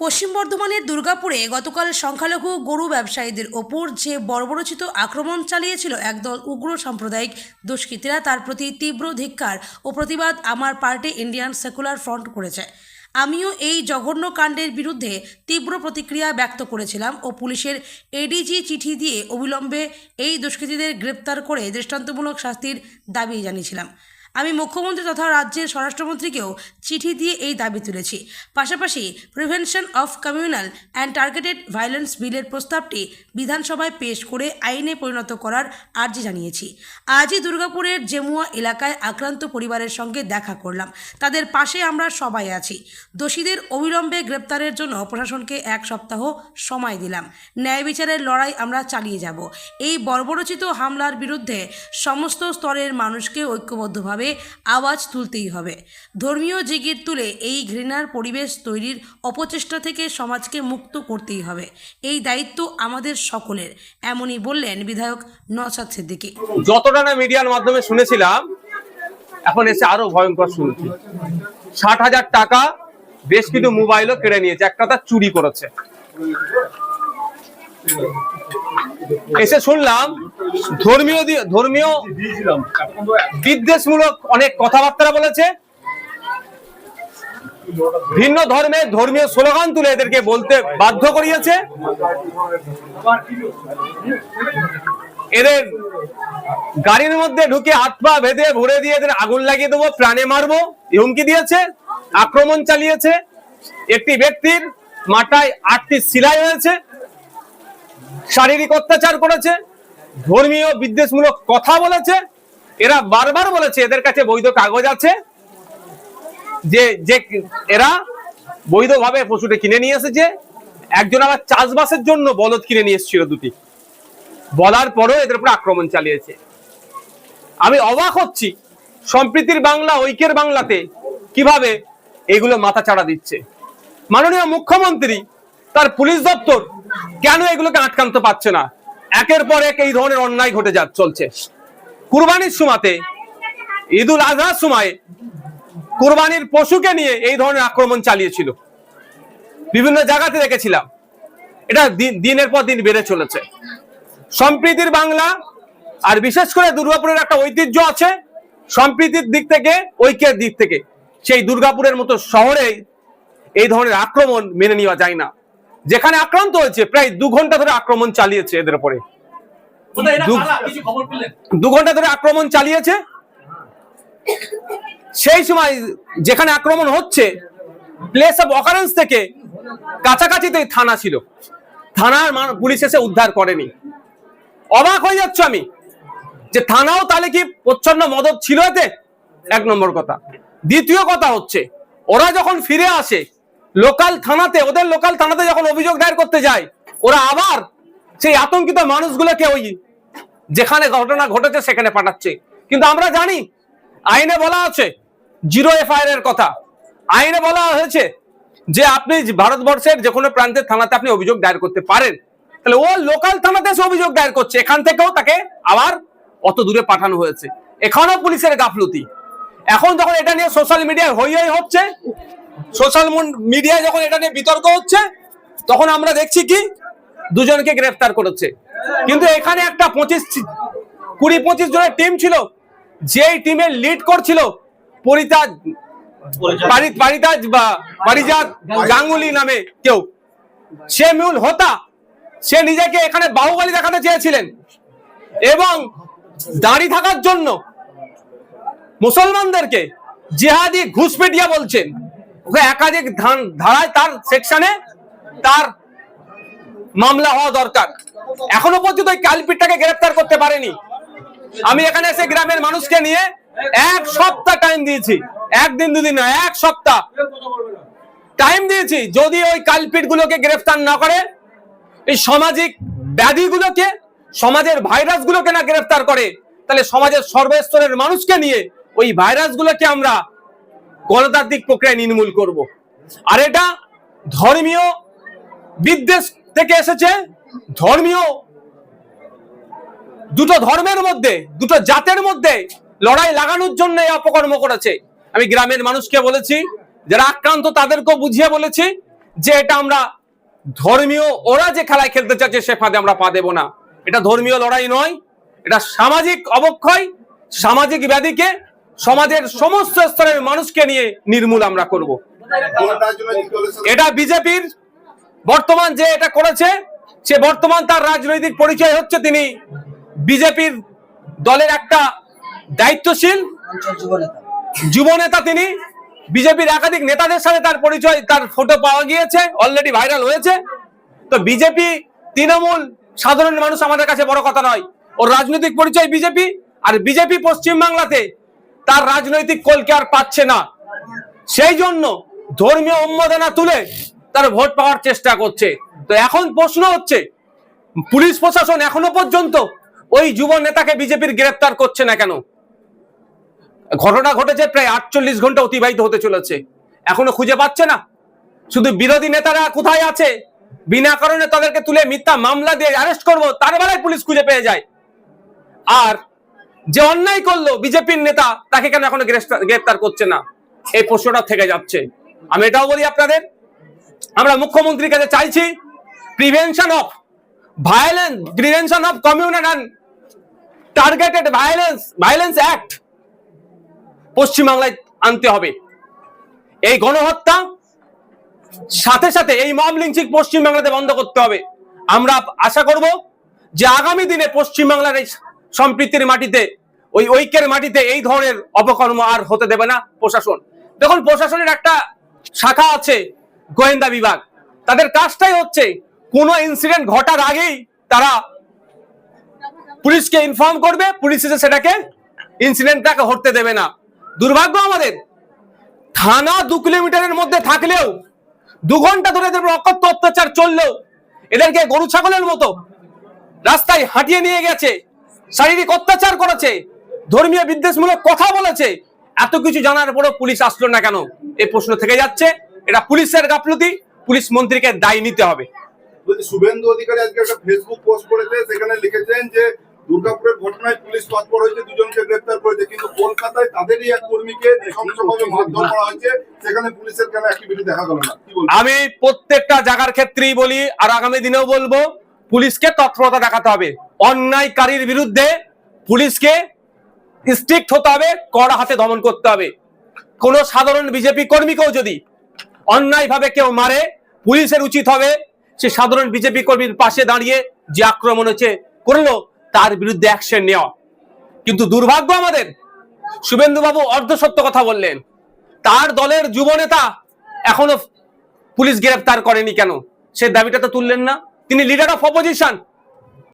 পশ্চিম বর্ধমানের দুর্গাপুরে গতকাল সংখ্যালঘু গরু ব্যবসায়ীদের ওপর যে বর্বরচিত আক্রমণ চালিয়েছিল একদল উগ্র সাম্প্রদায়িক দুষ্কৃতীরা, তার প্রতি তীব্র ধিক্কার ও প্রতিবাদ আমার পার্টি ইন্ডিয়ান সেকুলার ফ্রন্ট করেছে। আমিও এই জঘন্য কাণ্ডের বিরুদ্ধে তীব্র প্রতিক্রিয়া ব্যক্ত করেছিলাম ও পুলিশের এডিজি চিঠি দিয়ে অবিলম্বে এই দুষ্কৃতীদের গ্রেপ্তার করে দৃষ্টান্তমূলক শাস্তির দাবি জানিয়েছিলাম। আমি মুখ্যমন্ত্রী তথা রাজ্যের স্বরাষ্ট্রমন্ত্রীকেও চিঠি দিয়ে এই দাবি তুলেছি। পাশাপাশি prevention of communal and targeted violence বিলের প্রস্তাবটি বিধানসভায় পেশ করে আইনে পরিণত করার আর্জি জানিয়েছি। আজই দুর্গাপুরের জেমুয়া এলাকায় আক্রান্ত পরিবারের সঙ্গে দেখা করলাম। তাদের পাশে আমরা সবাই আছি। দোষীদের অবিলম্বে গ্রেপ্তারের জন্য প্রশাসনকে এক সপ্তাহ সময় দিলাম। ন্যায় বিচারের লড়াই আমরা চালিয়ে যাব। এই বর্বরচিত হামলার বিরুদ্ধে সমস্ত স্তরের মানুষকে ঐক্যবদ্ধভাবে আওয়াজ তুলতেই হবে। ধর্মীয় জিগির তুলে এই ঘৃণার পরিবেশ তৈরির অপচেষ্টা থেকে সমাজকে মুক্ত করতেই হবে। এই দায়িত্ব আমাদের সকলের, এমনই বললেন বিধায়ক নসাদ সিদ্দিকী। যতটা না মিডিয়ার মাধ্যমে শুনেছিলাম, এখন এসে আরও ভয়ঙ্কর শুনছি। ষাট হাজার টাকা বেশ কিছু মোবাইলও কেড়ে নিয়েছে, একটা তার চুরি করেছে। এসে শুনলাম, ধর্মীয় ধর্মীয় বিদ্বেষমূলক অনেক কথাবার্তা বলেছে। ভিন্ন ধর্মের ধর্মীয় স্লোগান তুলে এদেরকে বলতে বাধ্য করিয়েছে। এদের গাড়ির মধ্যে ঢুকে হাত পা বেঁধে ভরে দিয়ে এদের আগুন লাগিয়ে দেবো, প্রাণে মারবো, হুমকি দিয়েছে, আক্রমণ চালিয়েছে। একটি ব্যক্তির মাথায় আটটি সিলাই হয়েছে শারীরিক অত্যাচার করেছে, ধর্মীয় বিদ্বেষমূলক কথা বলেছে, এরা বারবার বলেছে এদের কাছে বৈধ কাগজ আছে, যে যে এরা বৈধভাবে পশুটা কিনে নিয়ে এসেছে, একজন আবার চাষবাসের জন্য বলদ কিনে নিয়ে এসেছিল দুটি, বলার পরেও এদের উপর আক্রমণ চালিয়েছে। আমি অবাক হচ্ছি, সম্প্রীতির বাংলা, ঐক্যের বাংলাতে কীভাবে এগুলো মাথা চাড়া দিচ্ছে। মাননীয় মুখ্যমন্ত্রী, তার পুলিশ দপ্তর কেন এগুলোকে আটকানতে পারছে না? একের পর এক এই ধরনের অন্যায় ঘটে যা চলছে। কুরবানির সময়তে ঈদুল আজহার সময় কুরবানির পশুকে নিয়ে এই ধরনের আক্রমণ চালিয়েছিল। বিভিন্ন জায়গাতে দেখেছিলাম। এটা দিনের পর দিন বেড়ে চলেছে। সম্প্রীতির বাংলা, আর বিশেষ করে দুর্গাপুরের একটা ঐতিহ্য আছে, সম্প্রীতির দিক থেকে, ঐক্যের দিক থেকে। সেই দুর্গাপুরের মতো শহরে এই ধরনের আক্রমণ মেনে নেওয়া যায় না। যেখানে আক্রান্ত হয়েছে প্রায় দু ঘণ্টা ধরে আক্রমণ চালিয়েছে এদের উপরে দু- ঘণ্টা ধরে আক্রমণ চালিয়েছে। সেই সময় যেখানে আক্রমণ হচ্ছে প্লেস অফ অকারেন্স থেকে কাছাকাছিতে থানা ছিল। থানার পুলিশ এসে উদ্ধার করেনি। অবাক হয়ে যাচ্ছ আমি যে থানাও তাহলে কি প্রচ্ছন্ন মদত ছিল এতে? এক নম্বর কথা। দ্বিতীয় কথা হচ্ছে ওরা যখন ফিরে আসে লোকাল থানাতে, ওদের লোকাল থানাতে যখন অভিযোগ দায়ের করতে যায়, ওরা আবার সেই আতঙ্কিত মানুষগুলোকে ওই যেখানে ঘটনা ঘটেছে সেখানে পাঠাচ্ছে। কিন্তু আমরা জানি, আইনে বলা আছে, জিরো এফআইআর এর কথা। আইনে বলা হয়েছে যে আপনি ভারতবর্ষের যে কোনো প্রান্তের থানাতে আপনি অভিযোগ দায়ের করতে পারেন। তাহলে ও লোকাল থানাতে এসে অভিযোগ দায়ের করছে, এখান থেকেও তাকে আবার অত দূরে পাঠানো হয়েছে। এখানেও পুলিশের গাফলতি। এখন যখন এটা নিয়ে সোশ্যাল মিডিয়ায় হই হচ্ছে সোশ্যাল মিডিয়ায় যখন এটা নিয়ে বিতর্ক হচ্ছে, তখন আমরা দেখছি কি? দুজনকে গ্রেফতার করেছে। কিন্তু এখানে একটা পঁচিশ, কুড়ি, পঁচিশ জনের টিম ছিল। যেই টিমের লিড করছিল পরিতাজ পারি- পারিতাজ বা পারিজাত গাঙ্গুলি নামে কেউ। সে মূল হোতা, সে নিজেকে এখানে বাহুবলী দেখাতে চেয়েছিলেন। এবং দাঁড়ি থাকার জন্য মুসলমানদেরকে জেহাদি ঘুষপেটিয়া বলছেন। একাধিক ধারায় তার সেকশনে তার মামলা হওয়া দরকার। এখনও পর্যন্ত ওই কালপিটটাকে গ্রেফতার করতে পারেনি। আমি এখানে এসে গ্রামের মানুষকে নিয়ে এক সপ্তাহ টাইম দিয়েছি। একদিন, দুদিন না এক সপ্তাহ। টাইম দিয়েছি। যদি ওই কালপিট গুলোকে গ্রেফতার না করে, এই সামাজিক ব্যাধিগুলোকে, সমাজের ভাইরাস গুলোকে না গ্রেফতার করে, তাহলে সমাজের সর্বস্তরের মানুষকে নিয়ে ওই ভাইরাস গুলোকে আমরা গণতান্ত্রিক প্রক্রিয়ায় নির্মূল করব। আর এটা ধর্মীয় বিদ্বেষ থেকে এসেছে। ধর্মীয় দুটো ধর্মের মধ্যে, দুটো জাতের মধ্যে লড়াই লাগানোর জন্য এই অপকর্ম করেছে। আমি গ্রামের মানুষকে বলেছি, যারা আক্রান্ত তাদেরকেও বুঝিয়ে বলেছি যে এটা আমরা ধর্মীয়, ওরা যে খেলায় খেলতে চাচ্ছে সে ফাঁদে আমরা পা দেবো না। এটা ধর্মীয় লড়াই নয়, এটা সামাজিক অবক্ষয়, সামাজিক ব্যাধিকে সমাজের সমস্ত স্তরের মানুষকে নিয়ে নির্মূল আমরা করব। এটা বিজেপির বর্তমান যে এটা করেছে, সে বর্তমান তার রাজনৈতিক পরিচয় হচ্ছে তিনি বিজেপির দলের একটা দায়িত্বশীল যুবনেতা তিনি। বিজেপির একাধিক নেতাদের সাথে তার পরিচয়, তার ফটো পাওয়া গিয়েছে অলরেডি ভাইরাল হয়েছে। তো বিজেপি তৃণমূল সাধারণ মানুষ আমাদের কাছে বড় কথা নয়। ওর রাজনৈতিক পরিচয় বিজেপি, আর বিজেপি পশ্চিম বাংলাতে তার রাজনৈতিক কলকে আর পাচ্ছে না। সেই জন্য ধর্মীয় উন্মাদনা তুলে তার ভোট পাওয়ার চেষ্টা করছে। তো এখন প্রশ্ন হচ্ছে, পুলিশ প্রশাসন এখনও পর্যন্ত ওই যুব নেতাকে বিজেপির গ্রেপ্তার করছে না কেন? ঘটনা ঘটেছে প্রায় আটচল্লিশ ঘণ্টা অতিবাহিত হতে চলেছে। এখনও খুঁজে পাচ্ছে না। শুধু বিরোধী নেতারা কোথায় আছে? বিনা কারণে তাদেরকে তুলে মিথ্যা মামলা দিয়ে অ্যারেস্ট করব, তার বেলায় পুলিশ খুঁজে পেয়ে যায়। আর যে অন্যায় করল বিজেপির নেতা, তাকে কেন এখনও গ্রেফতার করছে না? এই প্রশ্নটা থেকে যাচ্ছে। আমি এটাও বলি আপনাদের, আমরা মুখ্যমন্ত্রীর কাছে চাইছি prevention of violence prevention of communal and targeted violence violence act পশ্চিমবাংলায় আনতে হবে। এই গণহত্যা, সাথে সাথে এই মব লিঞ্চিং পশ্চিমবাংলাতে বন্ধ করতে হবে। আমরা আশা করব যে আগামী দিনে পশ্চিমবাংলার এই সম্প্রীতির মাটিতে, ওই ঐক্যের মাটিতে এই ধরনের অপকর্ম আর হতে দেবে না প্রশাসন। দেখুন, প্রশাসনের একটা শাখা আছে গোয়েন্দা বিভাগ। তাদের কাজটাই হচ্ছে, কোনো ইনসিডেন্ট ঘটার আগেই তারা পুলিশকে ইনফর্ম করবে, পুলিশ এসে সেটাকে ইনসিডেন্টটাকে হতে দেবে না। দুর্ভাগ্য আমাদের, থানা দু কিলোমিটারের মধ্যে থাকলেও, দু ঘণ্টা ধরে এদের অকথ্য অত্যাচার চললেও, এদেরকে গরু ছাগলের মতো রাস্তায় হাঁটিয়ে নিয়ে গেছে। শারীরিক অত্যাচার করেছে ধর্মীয় বিদ্বেষমূলক কথা বলেছে এত কিছু জানার পরও পুলিশ আসলো না কেন? এই প্রশ্ন থেকে যাচ্ছে এটা পুলিশের গাফলতি পুলিশ মন্ত্রীকে দায়ী নিতে হবে। শুভেন্দু অধিকারী আজকে একটা ফেসবুক পোস্ট করেছে সেখানে লিখেছেন যে দুর্গাপুরের ঘটনায় পুলিশ তৎপর হয়েছে দুজনকে গ্রেফতার করেছে কিন্তু কলকাতায় তাদেরই এক কর্মীকে নৃশংসভাবে মারধর করা হয়েছে সেখানে পুলিশের কেন অ্যাক্টিভিটি দেখা গেল না? আমি প্রত্যেকটা জায়গার ক্ষেত্রেই বলি আর আগামী দিনেও বলব পুলিশকে তৎপরতা দেখাতে হবে। অন্যায়কারীর বিরুদ্ধে পুলিশকে স্ট্রিক্ট হতে হবে, কড়া হাতে দমন করতে হবে। কোন সাধারণ বিজেপি কর্মীকেও যদি অন্যায়ভাবে কেউ মারে, পুলিশের উচিত হবে সে সাধারণ বিজেপি কর্মীর পাশে দাঁড়িয়ে যে আক্রমণ হচ্ছে, করল, তার বিরুদ্ধে অ্যাকশন নেওয়া। কিন্তু দুর্ভাগ্য আমাদের, শুভেন্দুবাবু অর্ধ সত্য কথা বললেন। তার দলের যুব নেতা এখনও পুলিশ গ্রেফতার করেনি কেন? সে দাবিটা তো তুললেন না। তিনি লিডার অফ অপোজিশন